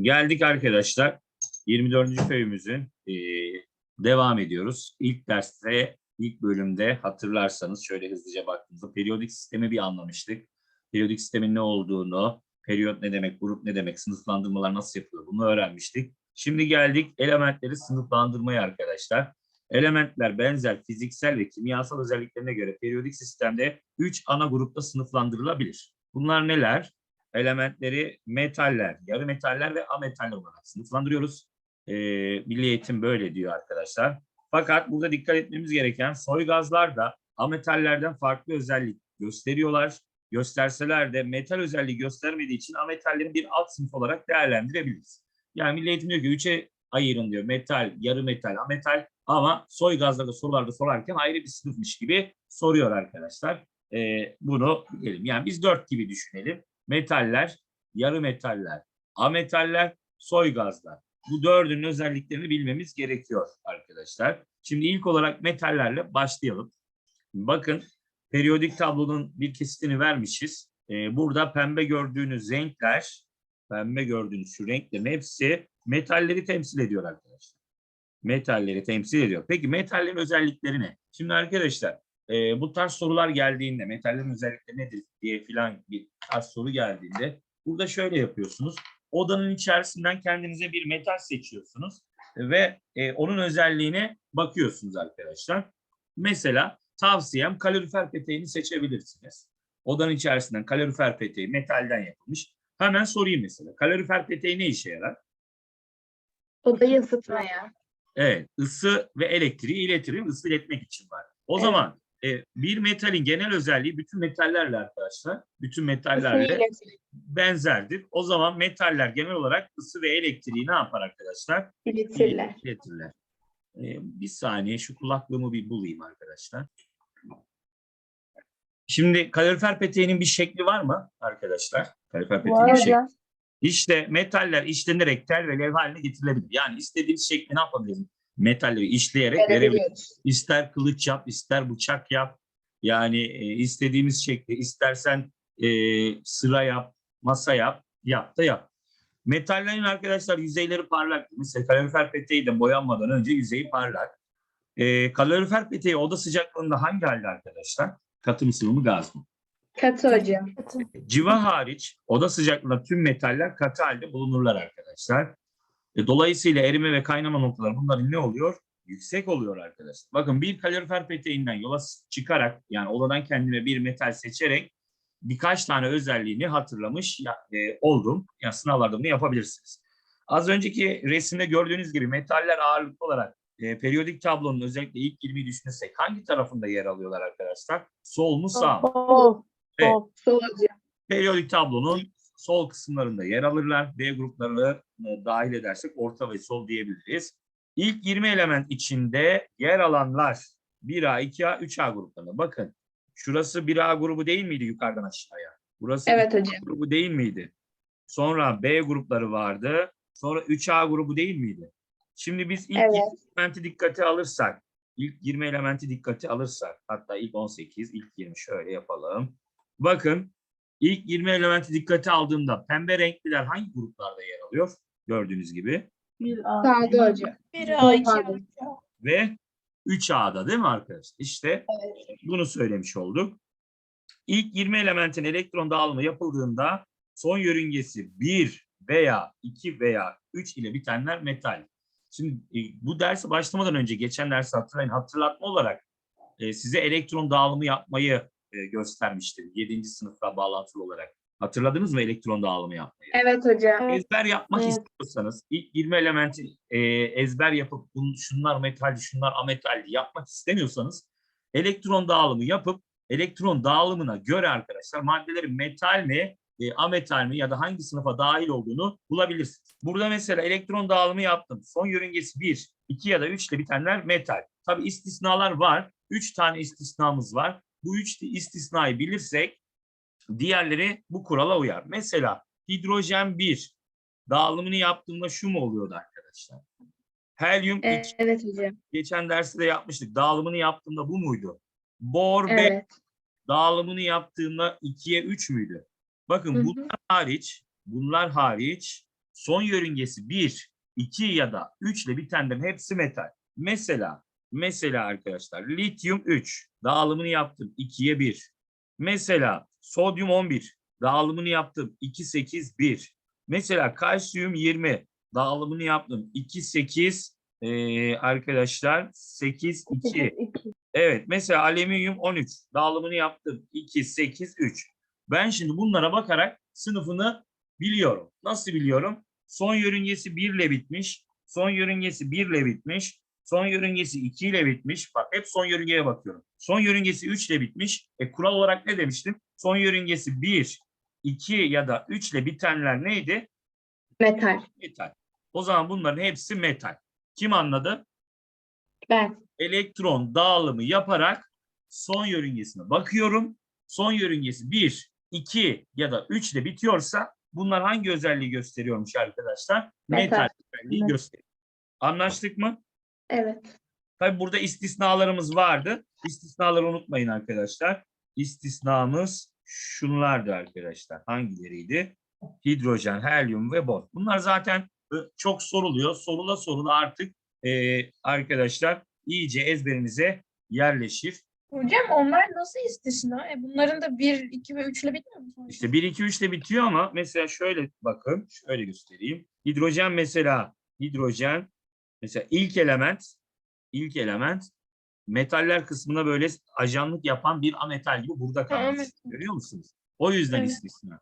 Geldik arkadaşlar 24. köyümüzün e, devam ediyoruz. İlk derste, ilk bölümde hatırlarsanız şöyle hızlıca baktığımızda periyodik sistemi bir anlamıştık. Periyodik sistemin ne olduğunu, periyot ne demek, grup ne demek, sınıflandırmalar nasıl yapılıyor bunu öğrenmiştik. Şimdi geldik elementleri sınıflandırmaya arkadaşlar. Elementler benzer fiziksel ve kimyasal özelliklerine göre periyodik sistemde 3 ana grupta sınıflandırılabilir. Bunlar neler? Elementleri metaller, yarı metaller ve ametaller olarak sınıflandırıyoruz. Ee, Milli Eğitim böyle diyor arkadaşlar. Fakat burada dikkat etmemiz gereken soy gazlar da ametallerden farklı özellik gösteriyorlar. Gösterseler de metal özelliği göstermediği için ametallerin bir alt sınıf olarak değerlendirebiliriz. Yani Milli Eğitim diyor ki üçe ayırın diyor. Metal, yarı metal, ametal ama soy gazlarda sorularda sorarken ayrı bir sınıfmış gibi soruyor arkadaşlar. Ee, bunu bilelim. Yani biz dört gibi düşünelim metaller, yarı metaller, ametaller, soy gazlar. Bu dördünün özelliklerini bilmemiz gerekiyor arkadaşlar. Şimdi ilk olarak metallerle başlayalım. Bakın periyodik tablonun bir kesitini vermişiz. Ee, burada pembe gördüğünüz renkler, pembe gördüğünüz şu renklerin hepsi metalleri temsil ediyor arkadaşlar. Metalleri temsil ediyor. Peki metallerin özellikleri ne? Şimdi arkadaşlar e, bu tarz sorular geldiğinde metallerin özellikleri nedir diye filan bir tarz soru geldiğinde burada şöyle yapıyorsunuz. Odanın içerisinden kendinize bir metal seçiyorsunuz ve e, onun özelliğine bakıyorsunuz arkadaşlar. Mesela tavsiyem kalorifer peteğini seçebilirsiniz. Odanın içerisinden kalorifer peteği metalden yapılmış. Hemen sorayım mesela. Kalorifer peteği ne işe yarar? Odayı ısıtmaya. Evet, ısı ve elektriği iletir. Isı iletmek için var. O Evet. zaman e, bir metalin genel özelliği bütün metallerle arkadaşlar, bütün metallerle benzerdir. O zaman metaller genel olarak ısı ve elektriği ne yapar arkadaşlar? iletirler. İletirler. E, bir saniye şu kulaklığımı bir bulayım arkadaşlar. Şimdi kalorifer peteğinin bir şekli var mı arkadaşlar? Kalorifer peteğinin bir şekli. İşte metaller işlenerek tel ve levha haline getirilebilir. Yani istediğiniz şekli ne yapabiliriz? Metalleri işleyerek. Verebiliyoruz. İster kılıç yap, ister bıçak yap. Yani e, istediğimiz şekli, istersen e, sıra yap, masa yap, yap da yap. Metallerin arkadaşlar yüzeyleri parlak. Mesela kalorifer peteği de boyanmadan önce yüzeyi parlak. E, kalorifer peteği oda sıcaklığında hangi halde arkadaşlar? Katı mı sıvı mı gaz mı? Katı hocam. Civa hariç oda sıcaklığında tüm metaller katı halde bulunurlar arkadaşlar. E, dolayısıyla erime ve kaynama noktaları bunların ne oluyor? Yüksek oluyor arkadaşlar. Bakın bir kalorifer peteğinden yola çıkarak yani odadan kendime bir metal seçerek birkaç tane özelliğini hatırlamış ya, e, oldum. Yani sınavlarda bunu yapabilirsiniz. Az önceki resimde gördüğünüz gibi metaller ağırlıklı olarak e, periyodik tablonun özellikle ilk 20'yi düşünürsek hangi tarafında yer alıyorlar arkadaşlar? Sol mu sağ mı? Sol. Evet. Sol. Periyodik tablonun sol kısımlarında yer alırlar. B gruplarını dahil edersek orta ve sol diyebiliriz. İlk 20 element içinde yer alanlar 1A, 2A, 3A gruplarında. Bakın şurası 1A grubu değil miydi yukarıdan aşağıya? Burası Evet 2A hocam. grubu değil miydi? Sonra B grupları vardı. Sonra 3A grubu değil miydi? Şimdi biz ilk Evet. 20 elementi dikkate alırsak, ilk 20 elementi dikkate alırsak, hatta ilk 18, ilk 20 şöyle yapalım. Bakın ilk 20 elementi dikkate aldığımda pembe renkliler hangi gruplarda yer alıyor? Gördüğünüz gibi. Sağda hocam. Bir Sol A, iki pardon. Ve 3A'da değil mi arkadaşlar? İşte bunu söylemiş olduk. İlk 20 elementin elektron dağılımı yapıldığında son yörüngesi 1 veya 2 veya 3 ile bitenler metal. Şimdi e, bu dersi başlamadan önce geçen dersi hatırlayın hatırlatma olarak e, size elektron dağılımı yapmayı e, göstermiştim 7. sınıfla bağlantılı olarak. Hatırladınız mı elektron dağılımı yapmayı? Evet hocam. ezber yapmak Evet. istiyorsanız ilk 20 elementi e, ezber yapıp bun, şunlar metaldi, şunlar ametaldi yapmak istemiyorsanız elektron dağılımı yapıp elektron dağılımına göre arkadaşlar maddelerin metal mi, e, ametal mi ya da hangi sınıfa dahil olduğunu bulabilirsiniz. Burada mesela elektron dağılımı yaptım. Son yörüngesi 1, 2 ya da 3 ile bitenler metal. Tabi istisnalar var. 3 tane istisnamız var. Bu 3 istisnayı bilirsek diğerleri bu kurala uyar. Mesela hidrojen 1 dağılımını yaptığımda şu mu oluyordu arkadaşlar? Helyum 2 Evet hocam. geçen derste de yapmıştık. Dağılımını yaptığımda bu muydu? Bor 5 Evet. dağılımını yaptığımda 2'ye 3 müydü? Bakın Hı hı. bunlar hariç, bunlar hariç son yörüngesi 1, 2 ya da 3 ile bitenlerin hepsi metal. Mesela mesela arkadaşlar lityum 3 dağılımını yaptım 2'ye 1. Mesela sodyum 11 dağılımını yaptım 2 8 1. Mesela kalsiyum 20 dağılımını yaptım 2 8 ee, arkadaşlar 8 2. Evet mesela alüminyum 13 dağılımını yaptım 2 8 3. Ben şimdi bunlara bakarak sınıfını biliyorum. Nasıl biliyorum? Son yörüngesi 1 ile bitmiş. Son yörüngesi 1 ile bitmiş. Son yörüngesi 2 ile bitmiş. Bak hep son yörüngeye bakıyorum. Son yörüngesi 3 ile bitmiş. E kural olarak ne demiştim? Son yörüngesi 1, 2 ya da 3 ile bitenler neydi? Metal. Metal. O zaman bunların hepsi metal. Kim anladı? Ben. elektron dağılımı yaparak son yörüngesine bakıyorum. Son yörüngesi 1, 2 ya da 3 ile bitiyorsa bunlar hangi özelliği gösteriyormuş arkadaşlar? Metal. Metal özelliği Evet. gösteriyor. Anlaştık mı? Evet. Tabi burada istisnalarımız vardı. İstisnaları unutmayın arkadaşlar. İstisnamız şunlardı arkadaşlar. Hangileriydi? Hidrojen, helyum ve bor. Bunlar zaten e, çok soruluyor. Sorula sorula artık e, arkadaşlar iyice ezberinize yerleşir. Hocam onlar nasıl istisna? E bunların da 1, 2 ve 3 ile bitmiyor mu? sonuçta? İşte 1, 2, 3 ile bitiyor ama mesela şöyle bakın, şöyle göstereyim. Hidrojen mesela, hidrojen mesela ilk element, ilk element metaller kısmına böyle ajanlık yapan bir ametal gibi burada kalmış. evet. Görüyor musunuz? O yüzden Evet. istisna.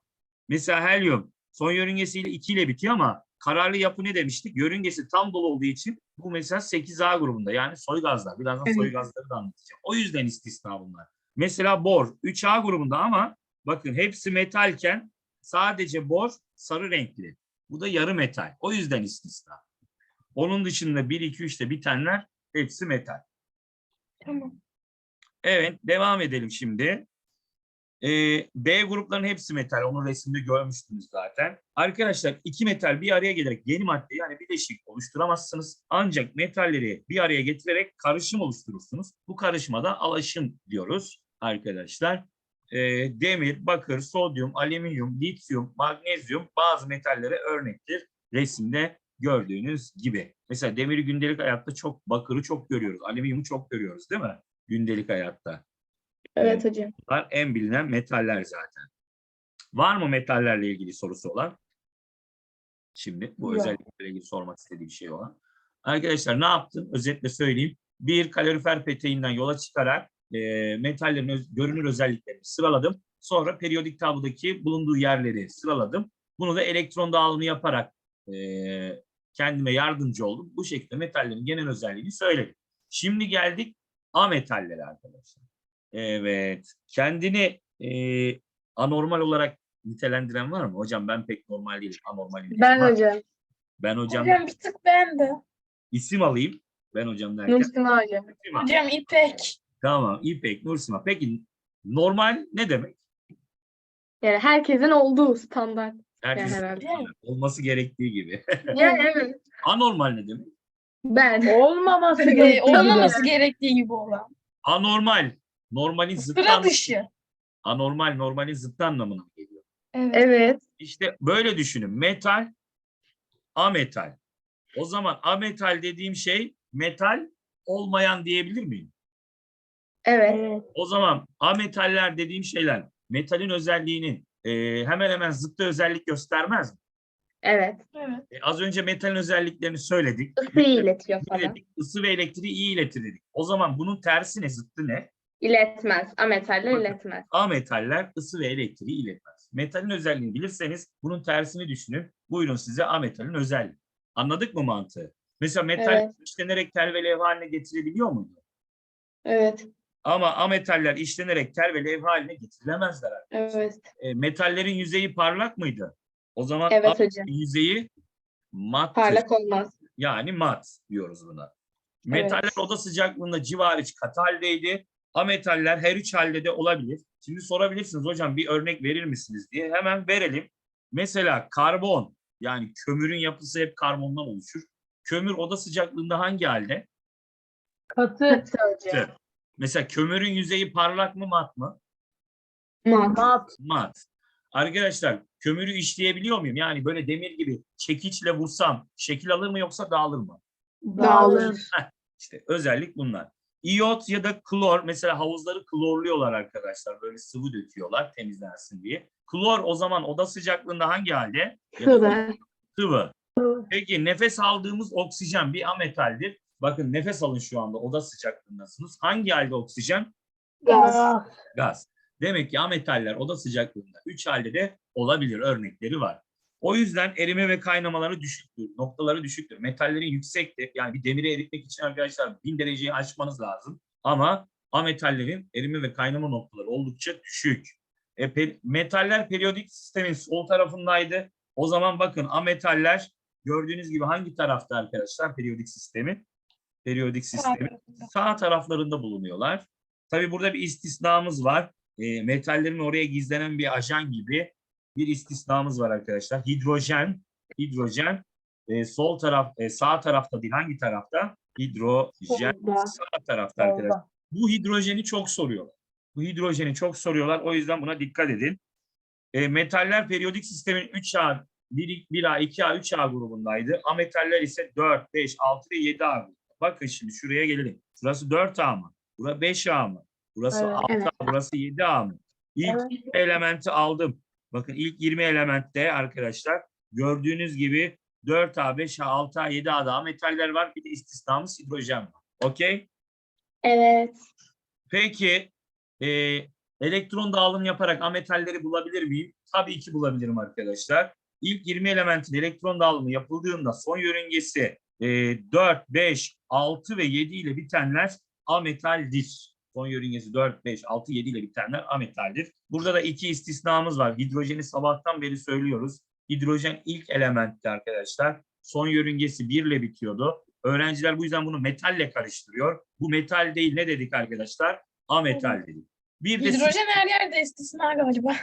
Mesela helyum son yörüngesiyle 2 ile bitiyor ama kararlı yapı ne demiştik? Yörüngesi tam dolu olduğu için bu mesela 8A grubunda yani soy gazlar. Birazdan soy Evet. gazları da anlatacağım. O yüzden istisna bunlar. Mesela bor 3A grubunda ama bakın hepsi metalken sadece bor sarı renkli. Bu da yarı metal. O yüzden istisna. Onun dışında 1, 2, 3'te bitenler hepsi metal. Tamam. Evet, devam edelim şimdi. Ee, B grupların hepsi metal. Onu resimde görmüştünüz zaten. Arkadaşlar iki metal bir araya gelerek yeni madde yani bileşik oluşturamazsınız. Ancak metalleri bir araya getirerek karışım oluşturursunuz. Bu karışıma da alaşım diyoruz arkadaşlar. Ee, demir, bakır, sodyum, alüminyum, lityum, magnezyum bazı metallere örnektir. Resimde gördüğünüz gibi. Mesela demiri gündelik hayatta çok, bakırı çok görüyoruz. Alüminyumu çok görüyoruz değil mi? gündelik hayatta. Evet hocam. Bunlar en bilinen metaller zaten. Var mı metallerle ilgili sorusu olan? Şimdi bu Yok. özelliklerle ilgili sormak istediği bir şey olan. Arkadaşlar ne yaptım? Özetle söyleyeyim. Bir kalorifer peteğinden yola çıkarak e, metallerin öz- görünür özelliklerini sıraladım. Sonra periyodik tablodaki bulunduğu yerleri sıraladım. Bunu da elektron dağılımı yaparak e, kendime yardımcı oldum. Bu şekilde metallerin genel özelliğini söyledim. Şimdi geldik ametallere arkadaşlar. Evet. Kendini e, anormal olarak nitelendiren var mı? Hocam ben pek normal değilim. Anormalim. Ben Var. hocam. Ben hocam Hocam bir tık ben de. isim alayım. Ben hocam derken. Nursima hocam. Nursima. Hocam İpek. Tamam. İpek, Nursima. Peki normal ne demek? Yani herkesin olduğu standart. Herkes herhalde. olması gerektiği gibi. Yani evet. Anormal ne demek? Ben. Olmaması E, gerekiyor. olmaması gerektiği gibi olan. Anormal. Normalin zıttı Sıra anlamı- dışı. Anormal normalin zıttı anlamına mı geliyor? Evet. Evet. İşte böyle düşünün. Metal, ametal. O zaman ametal dediğim şey metal olmayan diyebilir miyim? Evet. O zaman ametaller dediğim şeyler metalin özelliğinin e, hemen hemen zıttı özellik göstermez mi? Evet. Evet. E, az önce metalin özelliklerini söyledik. Isıyı iletiyor Ne falan. dedik? Isı ve elektriği iyi iletir dedik. O zaman bunun tersi ne? Zıttı ne? İletmez. Ametaller Bakın. iletmez. Ametaller ısı ve elektriği iletmez. Metalin özelliğini bilirseniz bunun tersini düşünün. Buyurun size ametalin özelliği. Anladık mı mantığı? Mesela metal Evet. işlenerek tel ve levha haline getirebiliyor muydu? Evet. Ama ametaller işlenerek tel ve levha haline getirilemezler. Evet. E, metallerin yüzeyi parlak mıydı? O zaman Evet hocam. yüzeyi mattır. Parlak olmaz. Yani mat diyoruz buna. Evet. Metaller oda sıcaklığında civarı katı haldeydi. Ametaller her üç halde de olabilir. Şimdi sorabilirsiniz hocam bir örnek verir misiniz diye. Hemen verelim. Mesela karbon yani kömürün yapısı hep karbondan oluşur. Kömür oda sıcaklığında hangi halde? Katı. Katı hocam. Mesela kömürün yüzeyi parlak mı mat mı? Mat. Mat. Mat. Arkadaşlar kömürü işleyebiliyor muyum? Yani böyle demir gibi çekiçle vursam şekil alır mı yoksa dağılır mı? Dağılır. İşte özellik bunlar. İyot ya da klor mesela havuzları klorluyorlar arkadaşlar. Böyle sıvı döküyorlar temizlensin diye. Klor o zaman oda sıcaklığında hangi halde? Sıvı. Sıvı. Peki nefes aldığımız oksijen bir ametaldir. Bakın nefes alın şu anda oda sıcaklığındasınız. Hangi halde oksijen? Gaz. Gaz. Demek ki ametaller oda sıcaklığında 3 halde de olabilir. Örnekleri var. O yüzden erime ve kaynamaları düşüktür. Noktaları düşüktür. Metallerin yüksektir. Yani bir demiri eritmek için arkadaşlar 1000 dereceyi aşmanız lazım. Ama ametallerin erime ve kaynama noktaları oldukça düşük. E, pe- metaller periyodik sistemin sol tarafındaydı. O zaman bakın ametaller gördüğünüz gibi hangi tarafta arkadaşlar periyodik sistemi? Periyodik sistemi sağ taraflarında bulunuyorlar. Tabii burada bir istisnamız var. E, metallerin oraya gizlenen bir ajan gibi bir istisnamız var arkadaşlar. Hidrojen, hidrojen e, sol taraf, e, sağ tarafta değil hangi tarafta? Hidrojen Solda. sağ tarafta arkadaşlar. Bu hidrojeni çok soruyorlar. Bu hidrojeni çok soruyorlar. O yüzden buna dikkat edin. E, metaller periyodik sistemin 3A, 1, 1A, 2A, 3A grubundaydı. Ametaller ise 4, 5, 6 ve 7A grubunda. Bakın şimdi şuraya gelelim. Şurası 4A mı? Burası 5A mı? Burası Evet. 6A, Evet. burası 7A mı? İlk Evet. 20 elementi aldım. Bakın ilk 20 elementte arkadaşlar gördüğünüz gibi 4A, 5A, 6A, 7A'da ametaller var. Bir de istisnamız hidrojen var. Okey? Evet. Peki e, elektron dağılımı yaparak ametalleri bulabilir miyim? Tabii ki bulabilirim arkadaşlar. İlk 20 elementin elektron dağılımı yapıldığında son yörüngesi 4, 5, 6 ve 7 ile bitenler ametaldir. Son yörüngesi 4, 5, 6, 7 ile bitenler ametaldir. Burada da iki istisnamız var. Hidrojeni sabahtan beri söylüyoruz. Hidrojen ilk elementti arkadaşlar. Son yörüngesi 1 ile bitiyordu. Öğrenciler bu yüzden bunu metalle karıştırıyor. Bu metal değil ne dedik arkadaşlar? Ametal dedik. Bir de, Hidrojen her yerde istisna galiba.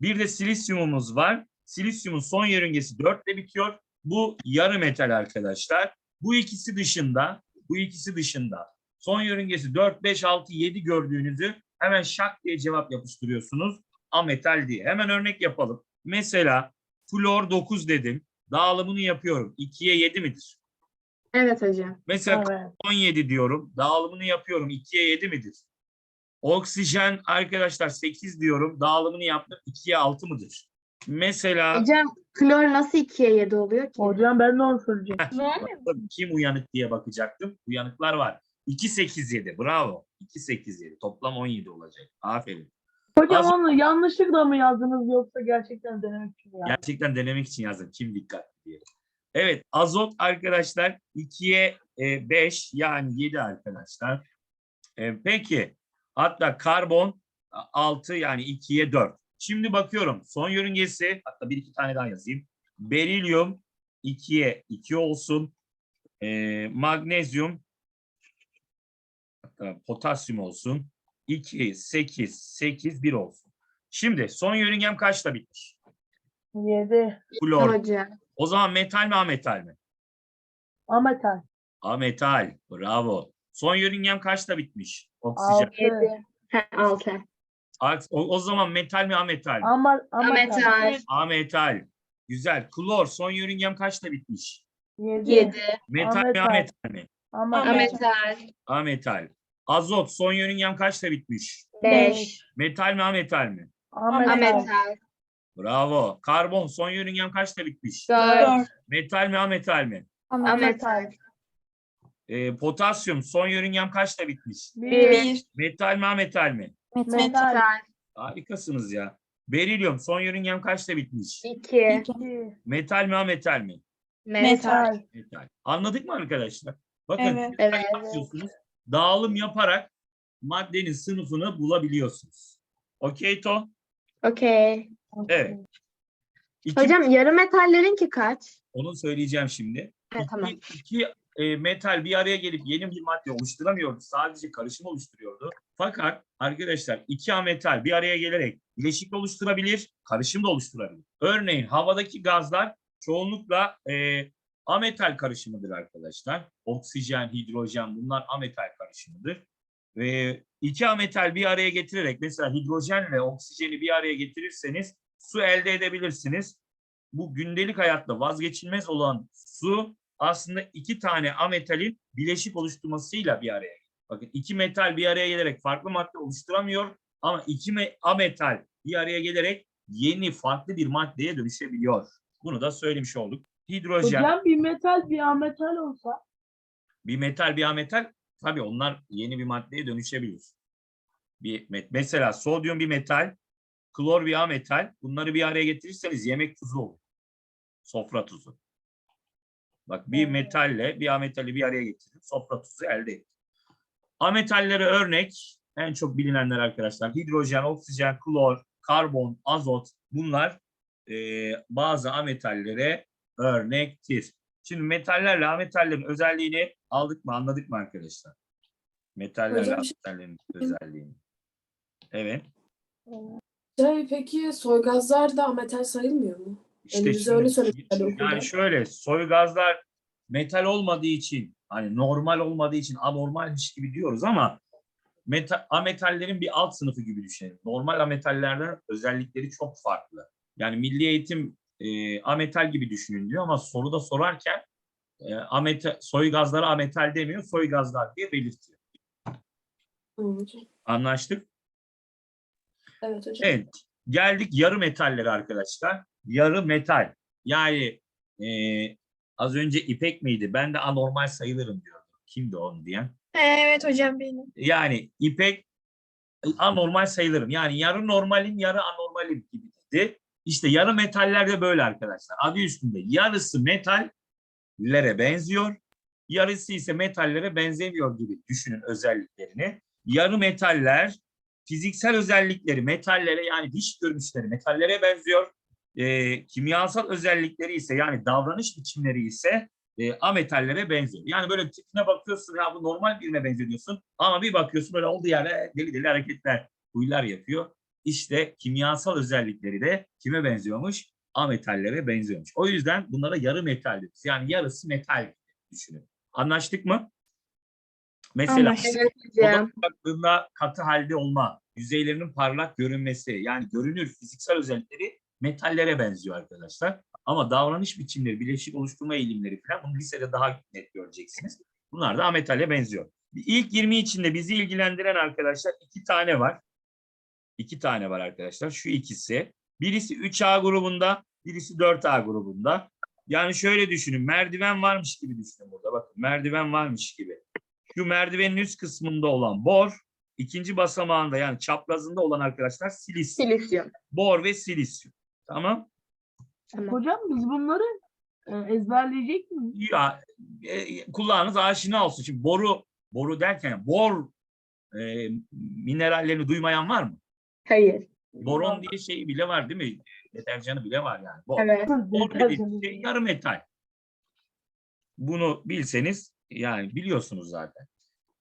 bir de silisyumumuz var. Silisyumun son yörüngesi 4 ile bitiyor. Bu yarı metal arkadaşlar. Bu ikisi dışında, bu ikisi dışında son yörüngesi 4, 5, 6, 7 gördüğünüzü hemen şak diye cevap yapıştırıyorsunuz. Ametal diye. Hemen örnek yapalım. Mesela flor 9 dedim. Dağılımını yapıyorum. 2'ye 7 midir? Evet hocam. Mesela Evet. 17 diyorum. Dağılımını yapıyorum. 2'ye 7 midir? Oksijen arkadaşlar 8 diyorum. Dağılımını yaptım. 2'ye 6 mıdır? Mesela Hocam klor nasıl 2'ye 7 oluyor ki? Hocam ben de onu söyleyeceğim. Kim uyanık diye bakacaktım. Uyanıklar var. 2, 8, 7. Bravo. 2, 8, 7. Toplam 17 olacak. Aferin. Hocam Az- onu yanlışlıkla mı yazdınız yoksa gerçekten denemek için mi yazdınız? Gerçekten denemek için yazdım. Kim dikkat diye. Evet. Azot arkadaşlar 2'ye 5 yani 7 arkadaşlar. E, peki. Hatta karbon 6 yani 2'ye 4. Şimdi bakıyorum. Son yörüngesi hatta bir iki tane daha yazayım. Berilyum 2'ye 2 olsun. E, magnezyum hatta potasyum olsun. 2, 8, 8, 1 olsun. Şimdi son yörüngem kaçta bitmiş? 7. Flor. Hocam. O zaman metal mi ametal mi? Ametal. Ametal. Bravo. Son yörüngem kaçta bitmiş? Oksijen. 6. 7. 6. O, o zaman metal mi ametal mi? Ama, ametal. Ametal. Ametal. Güzel. Klor. Son yörüngem kaçta bitmiş? 7. 7. Metal mi Ametal. ametal mi? Ametal. Ametal. Ametal. Azot. Son yörüngem kaçta bitmiş? 5. Metal mi ametal mi? Ametal. Ametal. Bravo. Karbon. Son yörüngem kaçta bitmiş? 4. Metal mi ametal mi? Ametal. Ee, potasyum. Son yörüngem kaçta bitmiş? 1. Bir. Metal mi ametal mi? Metal. Metal. Harikasınız ya. Berilyum. Son yörüngem kaçta bitmiş? 2. 2. Metal mi ametal mi? Metal. Metal. Anladık mı arkadaşlar? Bakın Evet. Evet. yapıyorsunuz. Dağılım yaparak maddenin sınıfını bulabiliyorsunuz. Okey To? Okey. Evet. İki, Hocam yarı metallerinki kaç? onu söyleyeceğim şimdi. Evet, İki, tamam. iki, e, metal bir araya gelip yeni bir madde oluşturamıyordu. Sadece karışım oluşturuyordu. Fakat arkadaşlar iki ametal bir araya gelerek bileşik oluşturabilir, karışım da oluşturabilir. Örneğin havadaki gazlar çoğunlukla e, ametal karışımıdır arkadaşlar. Oksijen, hidrojen bunlar ametal karışımıdır. Ve iki ametal bir araya getirerek mesela hidrojenle oksijeni bir araya getirirseniz su elde edebilirsiniz. Bu gündelik hayatta vazgeçilmez olan su aslında iki tane ametalin bileşik oluşturmasıyla bir araya. Bakın iki metal bir araya gelerek farklı madde oluşturamıyor ama iki me- ametal bir araya gelerek yeni farklı bir maddeye dönüşebiliyor. Bunu da söylemiş olduk. Hidrojen, Hocam bir metal bir ametal olsa bir metal, bir ametal tabii onlar yeni bir maddeye dönüşebilir. Bir mesela sodyum bir metal, klor bir ametal. Bunları bir araya getirirseniz yemek tuzu olur. Sofra tuzu. Bak bir metalle bir ametali bir araya getirip sofra tuzu elde ettik. Ametallere örnek en çok bilinenler arkadaşlar hidrojen, oksijen, klor, karbon, azot bunlar e, bazı ametallere örnektir. Şimdi metallerle ametallerin özelliğini aldık mı anladık mı arkadaşlar? Metallerle Hocam ametallerin özelliğini. Evet. Şey, peki soygazlar da ametal sayılmıyor mu? İşte şimdi- öyle söylediler okulda. yani şöyle soy gazlar metal olmadığı için hani normal olmadığı için anormalmiş gibi diyoruz ama meta, ametallerin bir alt sınıfı gibi düşünelim. Normal ametallerden özellikleri çok farklı. Yani milli eğitim e, ametal gibi düşünün diyor ama soruda sorarken e, ametal, soy gazlara ametal demiyor, soy gazlar diye belirtiyor. Anlaştık? Evet hocam. Evet. Geldik yarı metallere arkadaşlar. Yarı metal. Yani e, az önce ipek miydi? Ben de anormal sayılırım diyordu. Kimdi onu diyen? Evet hocam benim. Yani ipek anormal sayılırım. Yani yarı normalim, yarı anormalim gibiydi. İşte yarı metaller de böyle arkadaşlar. Adı üstünde. Yarısı metallere benziyor. Yarısı ise metallere benzemiyor gibi düşünün özelliklerini. Yarı metaller fiziksel özellikleri metallere yani dış görünüşleri metallere benziyor. Ee, kimyasal özellikleri ise yani davranış biçimleri ise e, ametallere benziyor. Yani böyle tipine bakıyorsun ya bu normal birine benziyor diyorsun ama bir bakıyorsun böyle olduğu yerde deli deli hareketler, huylar yapıyor. İşte kimyasal özellikleri de kime benziyormuş? Ametallere benziyormuş. O yüzden bunlara yarı metal diyoruz. Yani yarısı metal düşünün. Anlaştık mı? Mesela Anlaştık. Baktığında katı halde olma, yüzeylerinin parlak görünmesi, yani görünür fiziksel özellikleri metallere benziyor arkadaşlar. Ama davranış biçimleri, bileşik oluşturma eğilimleri falan bunu lisede daha net göreceksiniz. Bunlar da ametalle benziyor. İlk 20 içinde bizi ilgilendiren arkadaşlar iki tane var. İki tane var arkadaşlar. Şu ikisi. Birisi 3A grubunda, birisi 4A grubunda. Yani şöyle düşünün. Merdiven varmış gibi düşünün burada. Bakın merdiven varmış gibi. Şu merdivenin üst kısmında olan bor, ikinci basamağında yani çaprazında olan arkadaşlar silisyum. Silisyum. Bor ve silisyum. Tamam. Tamam. hocam biz bunları e, ezberleyecek miyiz? Ya e, kulağınız aşina olsun. Şimdi boru boru derken bor e, minerallerini duymayan var mı? Hayır. Boron diye şey bile var değil mi? Deterjanı bile var yani. Bor. Evet. Bor Deterjanı. şey yarı metal. Bunu bilseniz yani biliyorsunuz zaten.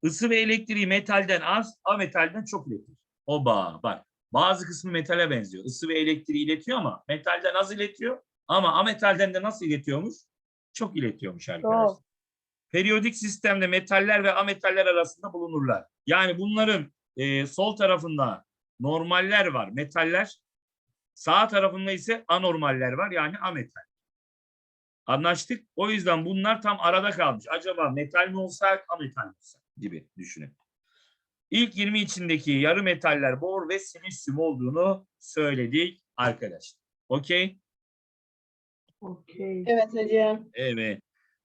Isı ve elektriği metalden az, ametalden çok iletir. Oba bak. Bazı kısmı metale benziyor. Isı ve elektriği iletiyor ama metalden az iletiyor. Ama ametalden de nasıl iletiyormuş? Çok iletiyormuş arkadaşlar. Doğru. Periyodik sistemde metaller ve ametaller arasında bulunurlar. Yani bunların e, sol tarafında normaller var, metaller. Sağ tarafında ise anormaller var yani ametal. Anlaştık. O yüzden bunlar tam arada kalmış. Acaba metal mi olsak, ametal mi olsak gibi düşünün. İlk 20 içindeki yarı metaller bor ve silisyum olduğunu söyledik arkadaşlar. Okey? Okey. Evet hocam. Evet.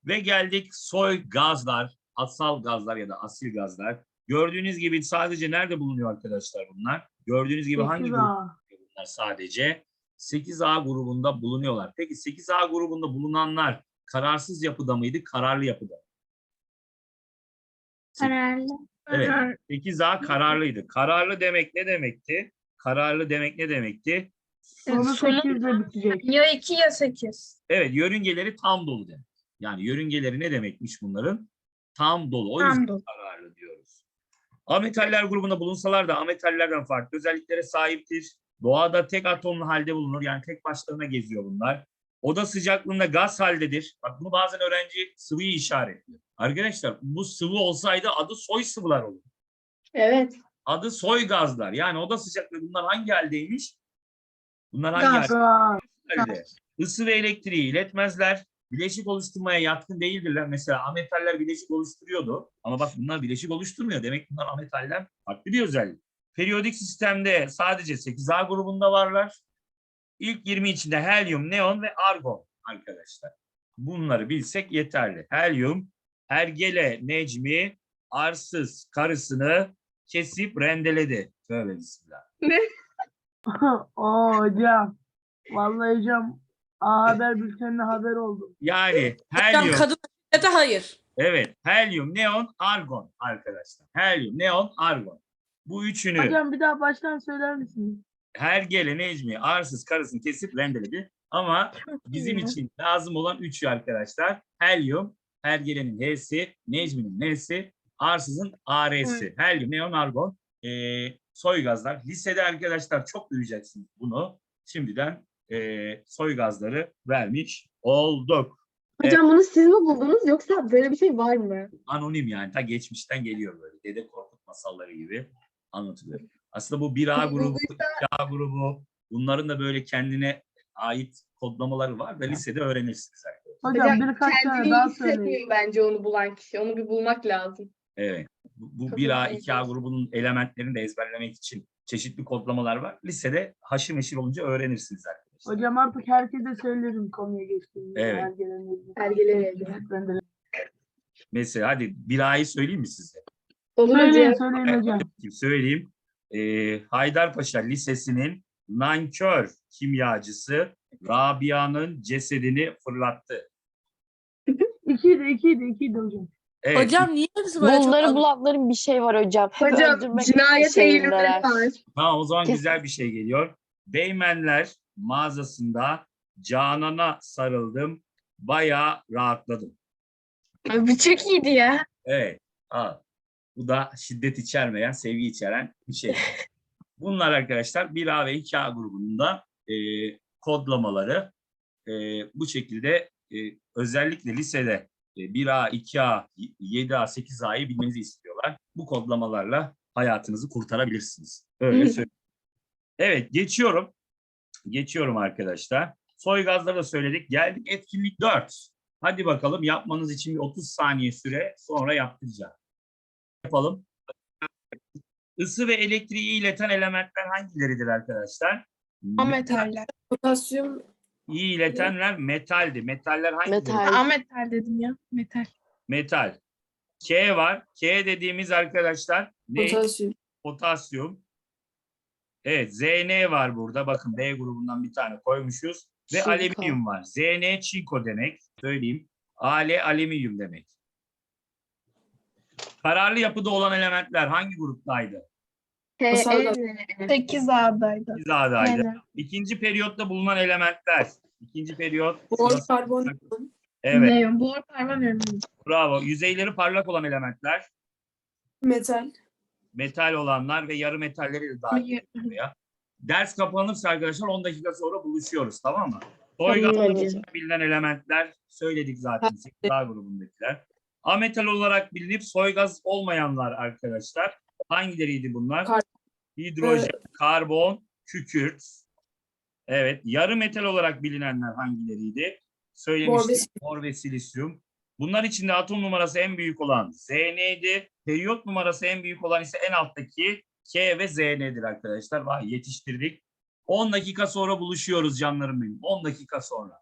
Ve geldik soy gazlar, asal gazlar ya da asil gazlar. Gördüğünüz gibi sadece nerede bulunuyor arkadaşlar bunlar? Gördüğünüz gibi hangi Sekiz grup A. bunlar sadece? 8A grubunda bulunuyorlar. Peki 8A grubunda bulunanlar kararsız yapıda mıydı, kararlı yapıda? mı? Kararlı. Evet. 8A kararlıydı. Kararlı demek ne demekti? Kararlı demek ne demekti? Sonu Sonu- 8'de bitecek. Ya 2 ya 8. Evet, yörüngeleri tam dolu demek. Yani yörüngeleri ne demekmiş bunların? Tam dolu. O Tam yüzden dolu. kararlı diyoruz. Ametaller grubunda bulunsalar da ametallerden farklı özelliklere sahiptir. Doğada tek atomlu halde bulunur. Yani tek başlarına geziyor bunlar. Oda sıcaklığında gaz haldedir. Bak bunu bazen öğrenci sıvıyı işaretliyor. Arkadaşlar bu sıvı olsaydı adı soy sıvılar olur. Evet. Adı soy gazlar. Yani oda sıcaklığı bunlar hangi haldeymiş? Bunlar hangi Gaz. Halde? Isı ve elektriği iletmezler. Bileşik oluşturmaya yatkın değildirler. Mesela ametaller bileşik oluşturuyordu. Ama bak bunlar bileşik oluşturmuyor. Demek bunlar ametaller farklı bir özellik. Periyodik sistemde sadece 8A grubunda varlar. İlk 20 içinde helyum, neon ve argon arkadaşlar. Bunları bilsek yeterli. Helyum, Hergele Necmi arsız karısını kesip rendeledi. Tövbe bismillah. Oo hocam. Vallahi hocam A Haber bültenine haber oldu. Yani Hocam helyum, kadın şiddete hayır. evet helyum, neon, argon arkadaşlar. Helyum, neon, argon. Bu üçünü Hocam bir daha baştan söyler misiniz? Hergele Necmi arsız karısını kesip rendeledi. Ama bizim için lazım olan üçü arkadaşlar. Helyum, Hergele'nin H'si, Necmi'nin N'si, arsızın AR'si. Helyum, neon, argon. Ee, soy gazlar. Lisede arkadaşlar çok duyacaksınız bunu. Şimdiden ee, soy gazları vermiş olduk. Hocam bunu siz mi buldunuz yoksa böyle bir şey var mı? Anonim yani ta geçmişten geliyor böyle. Dede Korkut masalları gibi anlatılıyor. Aslında bu 1A grubu, 2A grubu bunların da böyle kendine ait kodlamaları var ve lisede öğrenirsiniz arkadaşlar. Hocam birkaç tane kendini daha hissetmiyor bence onu bulan kişi. Onu bir bulmak lazım. Evet. Bu, bu Çok 1A, ilginç. 2A grubunun elementlerini de ezberlemek için çeşitli kodlamalar var. Lisede haşır neşir olunca öğrenirsiniz arkadaşlar. Hocam artık herkese söylerim konuya geçtiğimizde. Evet. Her gelen Belgeleri. Ben de Mesela hadi 1A'yı söyleyeyim mi size? Olur söyleyin hocam. söyleyin hocam. Kim söyleyeyim? Ee, Haydarpaşa Lisesi'nin nankör kimyacısı Rabia'nın cesedini fırlattı. İkiydi ikiydi ikiydi hocam. Evet, Hocam niye hepsi böyle çok Bunları az- bulanların bir şey var hocam. Hep Hocam öldürmek cinayet şeyindeler. eğilimleri var. Tamam o zaman Kesin. güzel bir şey geliyor. Beymenler mağazasında Canan'a sarıldım. Bayağı rahatladım. Ay, Bu çok iyiydi ya. Evet. Al. Bu da şiddet içermeyen, sevgi içeren bir şey. Bunlar arkadaşlar 1A ve 2A grubunda e, kodlamaları e, bu şekilde e, özellikle lisede e, 1A, 2A, 7A, 8A'yı bilmenizi istiyorlar. Bu kodlamalarla hayatınızı kurtarabilirsiniz. Öyle söyleyeyim. Evet geçiyorum. Geçiyorum arkadaşlar. Soy gazları da söyledik. Geldik etkinlik 4. Hadi bakalım yapmanız için bir 30 saniye süre sonra yaptıracağım. Yapalım. Isı ve elektriği ileten elementler hangileridir arkadaşlar? Ametaller. Potasyum İyi iletenler metaldi. Metaller hangileridir? Metal. Ametal dedim ya. Metal. Metal. K var. K dediğimiz arkadaşlar ne? potasyum. Potasyum. Evet, Zn var burada. Bakın B grubundan bir tane koymuşuz. Ve Çinko. alüminyum var. Zn çinko demek. Söyleyeyim. Al alüminyum demek. Kararlı yapıda olan elementler hangi gruptaydı? He, Masal da- en- 8 A'daydı. Hizadaydı. Aynen. İkinci periyotta bulunan elementler. İkinci periyot. Bor, karbon, Evet, Neon. Bor parvan önüm. bravo. Yüzeyleri parlak olan elementler. metal. Metal olanlar ve yarı metalleri de dahil buraya. Ders kapanırsa arkadaşlar 10 dakika sonra buluşuyoruz tamam mı? Soygan Tamam olarak hocam. bilinen elementler söyledik zaten 8A grubundakiler. Ametal olarak bilinip soygaz olmayanlar arkadaşlar. Hangileriydi bunlar? Kar- Hidrojen, karbon, kükürt. Evet. Yarı metal olarak bilinenler hangileriydi? Söylemiştik. Mor ve, silisyum. Bunlar içinde atom numarası en büyük olan Zn'di. Periyot numarası en büyük olan ise en alttaki K ve Zn'dir arkadaşlar. Vay yetiştirdik. 10 dakika sonra buluşuyoruz canlarım benim. 10 dakika sonra.